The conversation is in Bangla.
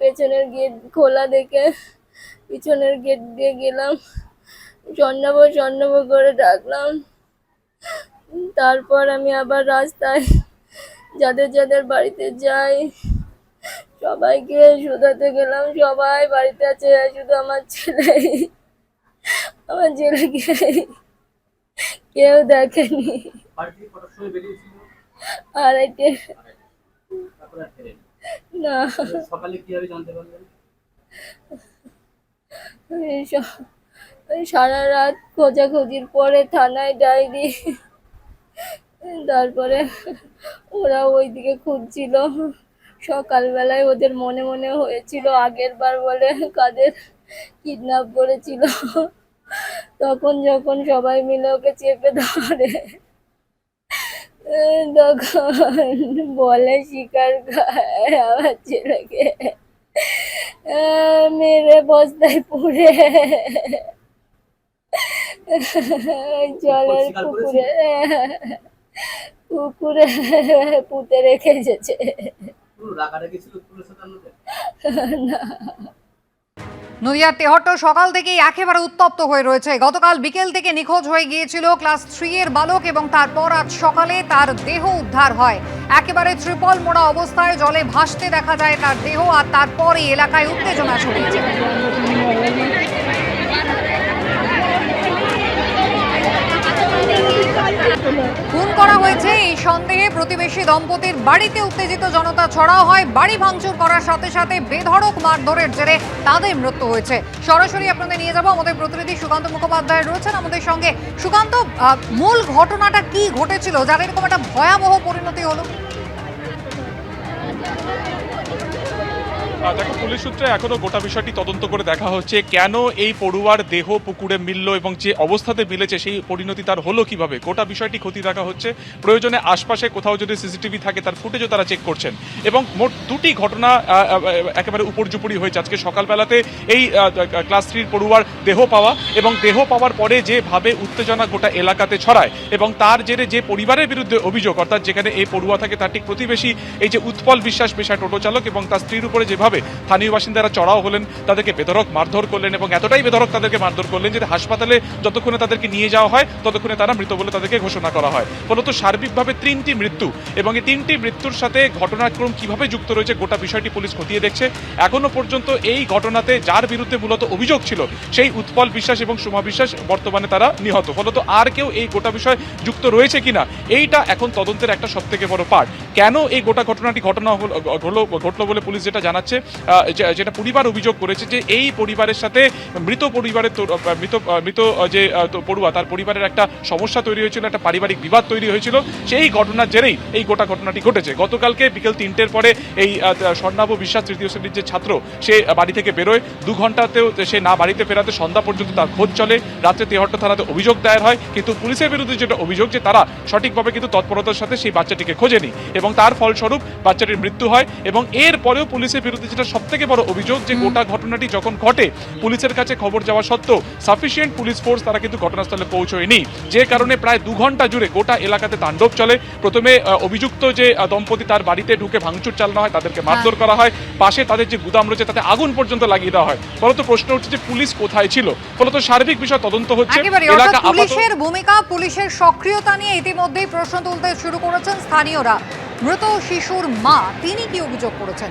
পেছনের গেট খোলা দেখে পিছনের গেট দিয়ে গেলাম। স্বর্ণব স্বর্ণব করে ডাকলাম। তারপর আমি আবার রাস্তায় যাদের যাদের বাড়িতে যাই সবাইকে শোধাতে গেলাম। সবাই বাড়িতে আছে শুধু আমার ছেলে। আমার ছেলেকে কেউ দেখেনি। আর ফেরেনি না। সকালে কীভাবে জানতে পারলেন? সারা রাত খোঁজাখুঁজির পরে থানায় ডায়েরি তারপরে ওরা ওইদিকে খুঁজছিল। সকালবেলায় ওদের মনে মনে হয়েছিল আগের বার বলে কাদের কিডন্যাপ করেছিল। তখন যখন সবাই মিলে ওকে চেপে ধরে তখন বলে শিকার খায় আমার ছেলেকে মেরে বস্তায় পুড়ে। জলের পুকুরে পুকুরে পুঁতে রেখে এসেছে পুরো নদিয়ার তেহট্ট সকাল থেকেই একেবারে উত্তপ্ত হয়ে রয়েছে। গতকাল বিকেল থেকে নিখোঁজ হয়ে গিয়েছিল ক্লাস থ্রি এর বালক এবং তারপর আজ সকালে তার দেহ উদ্ধার হয়। একেবারে ত্রিপল মোড়া অবস্থায় জলে ভাসতে দেখা যায় তার দেহ আর তারপর এই এলাকায় উত্তেজনা ছড়িয়েছে। খুন করা হয়েছে এই সন্দেহে প্রতিবেশী দম্পতির বাড়িতে উত্তেজিত জনতা ছড়াও হয়। বাড়ি ভাঙচুর করার সাথে সাথে বেধড়ক মারধরের জেরে তাদের মৃত্যু হয়েছে। সরাসরি আপনাদের নিয়ে যাব আমাদের প্রতিনিধি সুকান্ত মুখোপাধ্যায় রয়েছেন আমাদের সঙ্গে। সুকান্ত মূল ঘটনাটা কি ঘটেছিল? যার এরকম একটা ভয়াবহ পরিণতি হলো। দেখো, পুলিশ সূত্রে এখনও গোটা বিষয়টি তদন্ত করে দেখা হচ্ছে। কেন এই পড়ুয়ার দেহ পুকুরে মিলল এবং যে অবস্থাতে মিলেছে সেই পরিণতি তার হলো কীভাবে? গোটা বিষয়টি ক্ষতি দেখা হচ্ছে। প্রয়োজনে আশপাশে কোথাও যদি সিসিটিভি থাকে তার ফুটেজও তারা চেক করছেন। এবং মোট দুটি ঘটনা একেবারে উপর্যুপরি হয়েছে। আজকে সকালবেলাতে এই ক্লাস থ্রির পড়ুয়ার দেহ পাওয়া এবং দেহ পাওয়ার পরে যেভাবে উত্তেজনা গোটা এলাকাতে ছড়ায় এবং তার জেরে যে পরিবারের বিরুদ্ধে অভিযোগ, অর্থাৎ যেখানে এই পড়ুয়া থাকে তার ঠিক প্রতিবেশী, এই যে উৎপল বিশ্বাস পেশায় টোটো চালক এবং তার স্ত্রীর উপরে যেভাবে স্থানীয় বাসিন্দারা চড়াও হলেন, তাদেরকে বেধরক মারধর করলেন এবং এতটাই বেধরক তাদেরকে মারধর করলেন যে হাসপাতালে যতক্ষণে তাদেরকে নিয়ে যাওয়া হয়, ততক্ষণে তারা মৃত বলে তাদেরকে ঘোষণা করা হয়। ফলত সার্বিকভাবে তিনটি মৃত্যু এবং এই তিনটি মৃত্যুর সাথে ঘটনাক্রম কীভাবে যুক্ত রয়েছে গোটা বিষয়টি পুলিশ খতিয়ে দেখছে। এখনও পর্যন্ত এই ঘটনাতে যার বিরুদ্ধে মূলত অভিযোগ ছিল, সেই উৎপল বিশ্বাস এবং সোমা বিশ্বাস বর্তমানে তারা নিহত। ফলত আর কেউ এই গোটা বিষয় যুক্ত রয়েছে কিনা, এইটা এখন তদন্তের একটা সব থেকে বড় পার্ট কেন এই গোটা ঘটনাটি ঘটনা হলো ঘটলো বলে পুলিশ যেটা জানাচ্ছে যেটা পরিবার অভিযোগ করেছে যে এই পরিবারের সাথে মৃত পরিবারের মৃত মৃত যে পড়ুয়া, তার পরিবারের একটা সমস্যা তৈরি হয়েছিল, একটা পারিবারিক বিবাদ তৈরি হয়েছিল, সেই ঘটনার জেরেই এই গোটা ঘটনাটি ঘটেছে। গতকালকে বিকেল তিনটের পরে এই স্বর্ণাভ বিশ্বাস তৃতীয় শ্রেণির যে ছাত্র, সে বাড়ি থেকে বেরোয়। দু ঘন্টাতেও সে না বাড়িতে ফেরাতে সন্ধ্যা পর্যন্ত তার খোঁজ চলে। রাত্রে তেহট্ট থানাতে অভিযোগ দায়ের হয়, কিন্তু পুলিশের বিরুদ্ধে যেটা অভিযোগ যে তারা সঠিকভাবে কিন্তু তৎপরতার সাথে সেই বাচ্চাটিকে খোঁজেনি এবং তার ফলস্বরূপ বাচ্চাটির মৃত্যু হয় এবং এর পরেও পুলিশের বিরুদ্ধে যেটা সব থেকে বড় অভিযোগ যে গোটা ঘটনাটি যখন ঘটে পুলিশের কাছে খবর যাওয়া সত্ত্বেও সাফিসিয়েন্ট পুলিশ ফোর্স তারা কিন্তু ঘটনাস্থলে পৌঁছয়নি। যে কারণে প্রায় দু ঘণ্টা জুড়ে গোটা এলাকাতে তাণ্ডব চলে। প্রথমে অভিযুক্ত যে দম্পতি তার বাড়িতে ঢুকে ভাঙচুর চালানো হয় তাদেরকে মারধর করা হয়। পাশে তাদের যে গুদাম রয়েছে তাতে আগুন পর্যন্ত লাগিয়ে দেওয়া হয়। ফলত প্রশ্ন উঠছে যে পুলিশ কোথায় ছিল? ফলত সার্বিক বিষয় তদন্ত হচ্ছে। এলাকা পুলিশের ভূমিকা পুলিশের সক্রিয়তা নিয়ে ইতিমধ্যেই প্রশ্ন তুলতে শুরু করেছেন স্থানীয়রা। মৃত শিশুর মা তিনি কি অভিযোগ করেছেন?